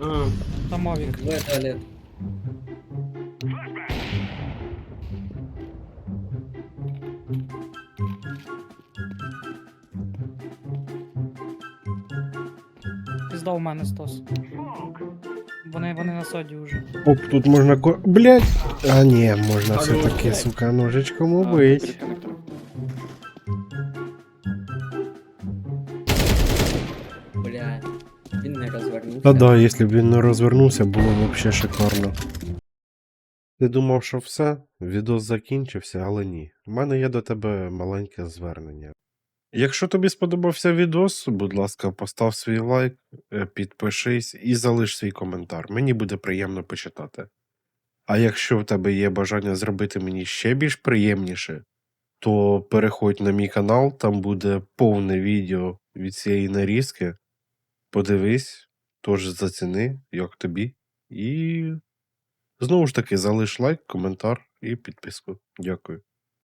А, Там Мавік. Двоє туалет. Пізда у мене стос. Вони, вони на соді вже. Оп, тут можна ко. Блять! А ні, можна А ну, все-таки, блядь. сука, ножичком А, убить. перед коннектором. Бля. Він не розвернувся. Та да, якщо б він не розвернувся, було б взагалі шикарно. Ти думав, що все? Відос закінчився, але ні. У мене є до тебе маленьке звернення. Якщо тобі сподобався відос, будь ласка, постав свій лайк, е, підпишись і залиш свій коментар. Мені буде приємно почитати. А якщо в тебе є бажання зробити мені ще більш приємніше, то переходь на мій канал, там буде повне відео від цієї нарізки. Подивись, теж заціни, як тобі. І знову ж таки залиш лайк, коментар і підписку. Дякую.